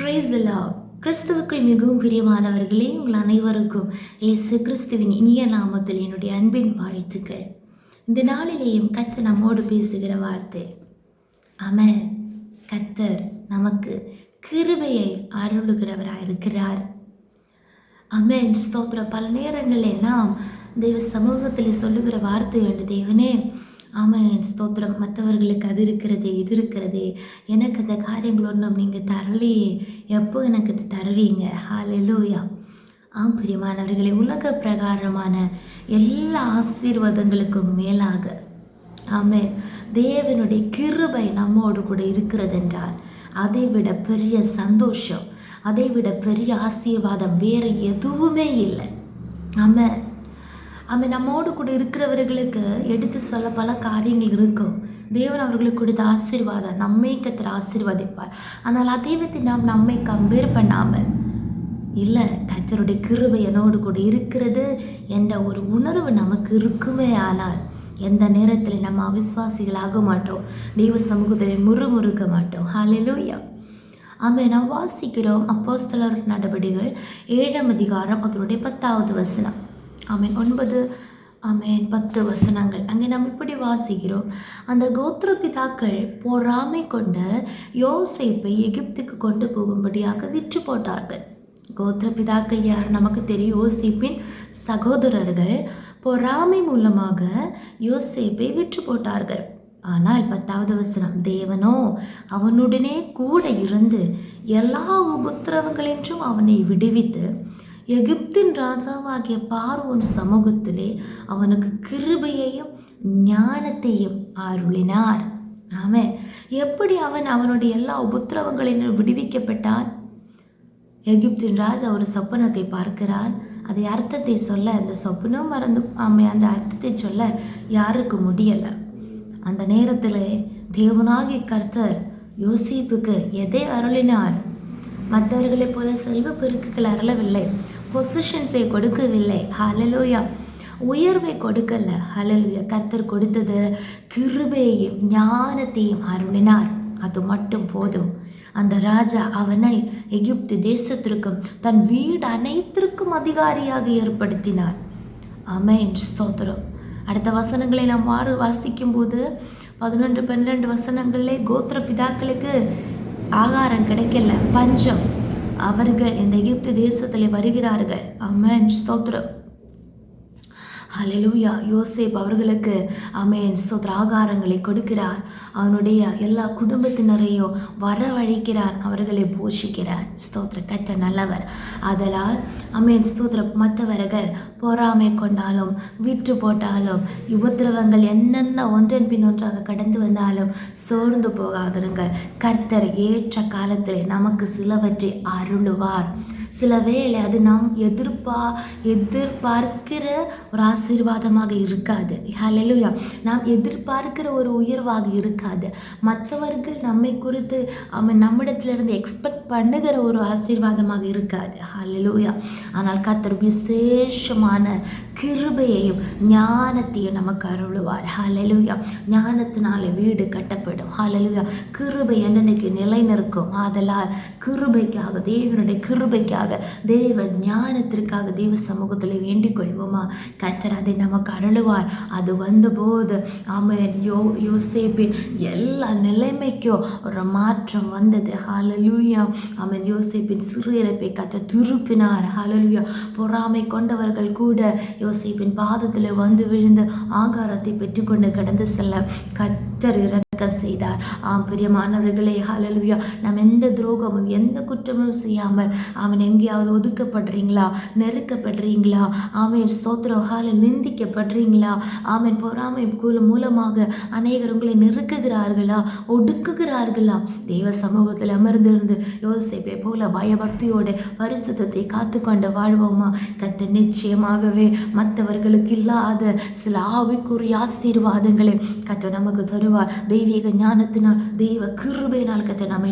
Praise the Lord. கிறிஸ்துவுக்குள் மிகவும் பிரியமானவர்களே உங்கள் அனைவருக்கும் இயேசு கிறிஸ்துவின் இனிய நாமத்தில் என்னுடைய அன்பின் வாழ்த்துக்கள். இந்த நாளிலேயும் கர்த்தர் நம்மோடு பேசுகிற வார்த்தை அமர் கர்த்தர் நமக்கு கிருபையை அருளுகிறவராக இருக்கிறார் அமேன் ஸ்தோத்திர பல நேரங்களில் நாம் தெய்வ சமூகத்தில் சொல்லுகிற வார்த்தை வேண்டு தேவனே ஆமென் ஸ்தோத்திரம். மற்றவர்களுக்கு அது இருக்கிறதே இது இருக்கிறதே. எனக்கு அந்த காரியங்கள் ஒன்றும் நீங்கள் தரலையே. எப்போ எனக்கு இது தருவீங்க? ஹாலெலூயா ஆம் பிரியமானவர்களே உலக பிரகாரமான எல்லா ஆசீர்வாதங்களுக்கும் மேலாக. ஆமே தேவனுடைய கிருபை நம்மோடு கூட இருக்கிறதென்றால் அதை விட பெரிய சந்தோஷம் அதை விட பெரிய ஆசீர்வாதம் வேறு எதுவுமே இல்லை. ஆமாம் ஆமென் நம்மோடு கூட இருக்கிறவர்களுக்கு எடுத்து சொல்ல பல காரியங்கள் இருக்கும். தேவன் அவர்களுக்கு கொடுத்த ஆசீர்வாதம் நம்மை கத்திர ஆசீர்வதிப்பார். ஆனால் அதை நாம் நம்மை கம்பேர் பண்ணாமல் இல்லை கத்தருடைய கிருபை என்னோடு கூட இருக்கிறது என்ற ஒரு உணர்வு நமக்கு இருக்குமே ஆனால் எந்த நேரத்தில் நம்ம அவிசுவாசிகளாக மாட்டோம். தெய்வ சமூகத்தில் முறுமுறுக்க மாட்டோம். ஹாலிலூயா ஆமே நாம் வாசிக்கிறோம் அப்போஸ்தலர் நடவடிகள் ஏழாம் அதிகாரம் அதனுடைய பத்தாவது வசனம். ஆமேன். ஒன்பது ஆமேன் பத்து வசனங்கள். அங்கே நாம் இப்படி வாசிக்கிறோம். அந்த கோத்திர பிதாக்கள் பொறாமை கொண்ட யோசைப்பை எகிப்துக்கு கொண்டு போகும்படியாக விற்று போட்டார்கள். கோத்திர பிதாக்கள் யார்? நமக்கு தெரியும். யோசிப்பின் சகோதரர்கள் பொறாமை மூலமாக யோசைப்பை விற்று போட்டார்கள். ஆனால் பத்தாவது வசனம் தேவனோ அவனுடனே கூட இருந்து எல்லா உபத்திரவங்களின்றும் அவனை விடுவித்து எகிப்தின் ராஜாவாகிய பார்வோன் சமூகத்திலே அவனுக்கு கிருபையையும் ஞானத்தையும் அருளினார். ஆமே எப்படி அவன் அவனுடைய எல்லா உபத்திரவங்களிலும் விடுவிக்கப்பட்டான்? எகிப்தின் ராஜா ஒரு சொப்பனத்தை பார்க்கிறான். அதை அர்த்தத்தை சொல்ல அந்த சொப்பனம் மறந்து ஆமை அந்த அர்த்தத்தை சொல்ல யாருக்கு முடியலை. அந்த நேரத்தில் தேவனாகி கர்த்தர் யோசிப்புக்கு எதை அருளினார்? மற்றவர்களைப் போல செல்வ பெருக்குகள் அருளவில்லை. பொசிஷன்ஸை கொடுக்கவில்லை. ஹலலோயா உயர்வை கொடுக்கல. ஹalleluya கர்த்தர் கொடுத்தது கிருபையையும் ஞானத்தையும் அருளினார். அது மட்டும் போதும். அந்த ராஜா அவனை எகிப்து தேசத்திற்கும் தன் வீடு அனைத்திற்கும் அதிகாரியாக ஏற்படுத்தினார். அமேன் ஸ்தோத்திரம். அடுத்த வசனங்களை நாம் மாறு வாசிக்கும் போது பதினொன்று பன்னிரெண்டு வசனங்களிலே கோத்திர பிதாக்களுக்கு ஆகாரம் கிடைக்கல. பஞ்சம். அவர்கள் இந்த எகிப்து தேசத்தில் வருகிறார்கள். அமன் ஸ்தோத்திரம். ஹalleluya. யோசேப் அவர்களுக்கு அமேன் ஸ்தோத்திர ஆகாரங்களை கொடுக்கிறார். அவனுடைய எல்லா குடும்பத்தினரையும் வரவழைக்கிறார். அவர்களை போஷிக்கிறார். ஸ்தோத்திர கத்த நல்லவர். அதனால் அமேன் ஸ்தோத்திர மற்றவர்கள் பொறாமை கொண்டாலும் விற்று போட்டாலும் உபத்திரவங்கள் என்னென்ன ஒன்றன் பின் ஒன்றாக கடந்து வந்தாலும் சோர்ந்து போகாதிருங்கள். கர்த்தர் ஏற்ற காலத்தில் நமக்கு சிலவற்றை அருளுவார். சில வேளை அது நாம் எதிர்பா எதிர்பார்க்கிற ஒரு ஆசீர்வாதமாக இருக்காது. ஹலலுயா நாம் எதிர்பார்க்கிற ஒரு உயர்வாக இருக்காது. மற்றவர்கள் நம்மை குறித்து நம்மிடத்திலிருந்து எக்ஸ்பெக்ட் பண்ணுகிற ஒரு ஆசீர்வாதமாக இருக்காது. ஹலலுயா ஆனால் கர்த்தர் விசேஷமான கிருபையையும் ஞானத்தையும் நமக்கு அருளுவார். ஹலலுயா ஞானத்தினால வீடு கட்டப்படும். ஹலலுயா கிருபை என்னன்னைக்கு நிலை நிற்கும் ஆதலால் கிருபைக்காக தேவனுடைய கிருபைக்காக தேவ ஞானத்திற்காக தேவ சமூகத்தில் வேண்டிக் கொள்வோமா? கத்தர் அதை நமக்கு அருளுவார். அது வந்தபோது ஆமென் யோ யோசேப்பின் எல்லா நிலைமைக்கும் ஒரு மாற்றம் வந்தது. ஹாலலூயா ஆமென் யோசேப்பின் சிறுஇறப்பை கத்த திருப்பினார். ஹாலலூயா பொறாமை கொண்டவர்கள் கூட யோசேப்பின் பாதத்தில் வந்து விழுந்து ஆகாரத்தை பெற்றுக்கொண்டு கடந்து செல்ல கத்தர் நடக்க செய்தார். ஆம் பிரியமானவர்களே ஹலலுயா நாம் எந்த துரோகமும் எந்த குற்றமும் செய்யாமல் அவன் எங்கேயாவது ஒதுக்கப்படுறீங்களா? நெருக்கப்படுறீங்களா? ஆமேன் ஸ்தோத்திரம் ஹால நிந்திக்கப்படுறீங்களா? ஆமேன் பொறாமை மூலமாக அநேகர் உங்களை நெருக்குகிறார்களா? ஒடுக்குகிறார்களா? தெய்வ சமூகத்தில் அமர்ந்திருந்து யோசிப்பை போல பயபக்தியோட பரிசுத்தத்தை காத்துக்கொண்டு வாழ்வோமா? கத்த நிச்சயமாகவே மற்றவர்களுக்கு இல்லாத சில ஆவிக்குரிய ஆசீர்வாதங்களை கத்த நமக்கு தருவார். தெய்வ தெய்வீக ஞானத்தினால் தெய்வ கிருபையினால் கத்தை நம்மை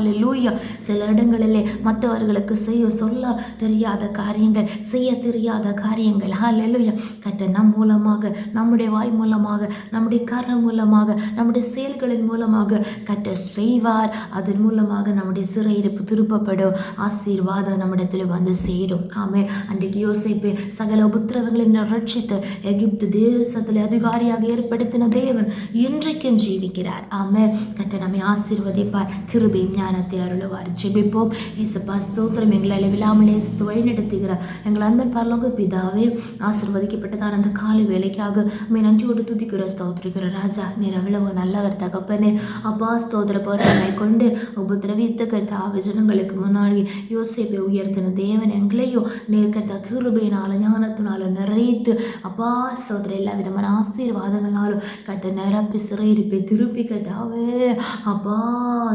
ல லூயா சில இடங்களிலே மற்றவர்களுக்கு செய்ய சொல்ல தெரியாத காரியங்கள் செய்ய தெரியாத காரியங்கள். ஹாலு லூயா கத்தை நம் மூலமாக நம்முடைய வாய் மூலமாக நம்முடைய கரம் மூலமாக நம்முடைய செயல்களின் மூலமாக கத்தை செய்வார். அதன் மூலமாக நம்முடைய சிறையிருப்பு திருப்பப்படும். ஆசீர்வாதம் நம்மிடத்தில் வந்து சேரும். ஆமே அன்றைக்கு யோசிப்பு சகல உபத்திரவங்களின் ரட்சித்த எகிப்து தேசத்தில் அதிகாரியாக ஏற்படுத்தின தேவன் இன்றைக்கு நித்தியம் ஜீவிக்கிறார் ஆமே கத்த நம்மை ஆசீர்வதிப்பார் கிருபையும் ஞானத்தை அருளுவார் ஜெபிப்போம் இயேசுப்பா ஸ்தோத்திரம் எங்களை அளவில்லாமலே வழி நடத்துகிறார் எங்கள் அன்பன் பரலோக பிதாவே ஆசீர்வதிக்கப்பட்டதான அந்த காலை வேலைக்காக உண்மை நன்றியோடு துதிக்கிற ஸ்தோத்திரிக்கிற ராஜா நீர் அவ்வளவு நல்லவர் தகப்பனே அப்பா ஸ்தோத்திர போராட்டங்களை கொண்டு உபதிரவித்த கத்த ஜனங்களுக்கு முன்னாடி யோசிப்பை உயர்த்தின தேவன் எங்களையும் நேர்கத்த கிருபையினால ஞானத்தினால நிறைத்து அப்பா சோதர எல்லா விதமான ஆசீர்வாதங்களாலும் கத்த நிரப்பி சிறையில் திருப்பி திருப்பிக்கதாவே அப்பா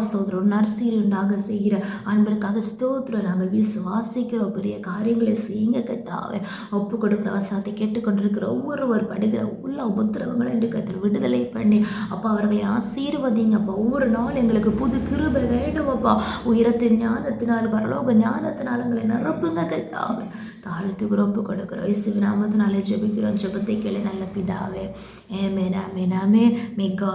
ஸ்தோத்திரம். நர்சீருண்டாக செய்கிற அன்பருக்காக ஸ்தோத்திரம். நாங்கள் விசுவாசிக்கிறோம். பெரிய காரியங்களை செய்யுங்க கத்தாவே. ஒப்பு கொடுக்குற வசனத்தை கேட்டுக்கொண்டிருக்கிற ஒவ்வொருவர் படுகிற உள்ள உபத்திரவங்களை என்று கத்திர விடுதலை பண்ணி அப்பா அவர்களை ஆசீர்வதிங்க அப்பா. ஒவ்வொரு நாள் எங்களுக்கு புது கிருபை வேண்டும் அப்பா. உயரத்தின் ஞானத்தினால் பரலோக ஞானத்தினால் எங்களை நிரப்புங்க கத்தாவே. தாழ்த்துக்கிறோம் ஒப்பு கொடுக்குறோம் இசு நாமத்தினாலே ஜெபிக்கிறோம். ஜெபத்தை கேளு நல்ல பிதாவே. ஏ ஆமேன் ஆமே may God